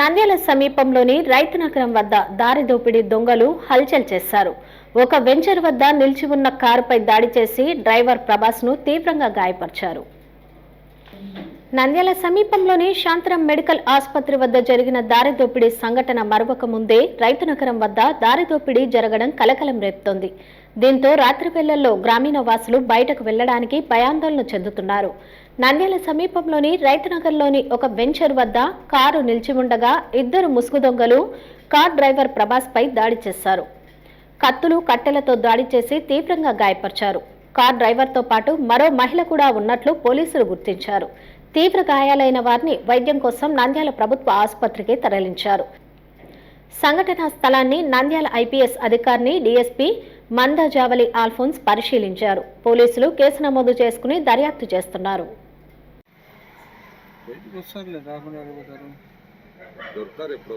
నంద్యాల సమీపంలోని రైతు నగరం వద్ద దారి దోపిడీ దొంగలు హల్చల్ చేశారు. ఒక వెంచర్ వద్ద నిలిచి ఉన్న కారుపై దాడి చేసి డ్రైవర్ ప్రభాస్ను తీవ్రంగా గాయపరిచారు. నంద్యాల సమీపంలోని శాంతరం మెడికల్ ఆసుపత్రి వద్ద జరిగిన దారి దోపిడీ సంఘటన మరొక ముందే రైతు నగరం వద్ద దారి దోపిడీ జరగడం కలకలం రేపుతోంది. దీంతో రాత్రి వేళల్లో గ్రామీణ వాసులు బయటకు వెళ్ళడానికి భయాందోళన చెందుతున్నారు. నంద్యాల సమీపంలోని రైతునగర్లోని ఒక వెంచర్ వద్ద కారు నిలిచి ఉండగా ఇద్దరు ముసుగు దొంగలు కార్ డ్రైవర్ ప్రభాస్పై దాడి చేశారు. కత్తులు కట్టెలతో దాడి చేసి తీవ్రంగా గాయపరిచారు. కార్ డ్రైవర్తో పాటు మరో మహిళ కూడా ఉన్నట్లు పోలీసులు గుర్తించారు. తీవ్ర గాయాలైన వారిని వైద్యం కోసం నంద్యాల ప్రభుత్వ ఆసుపత్రికి తరలించారు. సంఘటనా స్థలాన్ని నంద్యాల ఐపీఎస్ అధికారిని డీఎస్పీ మందజావలి ఆల్ఫోన్స్ పరిశీలించారు. పోలీసులు కేసు నమోదు చేసుకుని దర్యాప్తు చేస్తున్నారు. ఎప్పుడో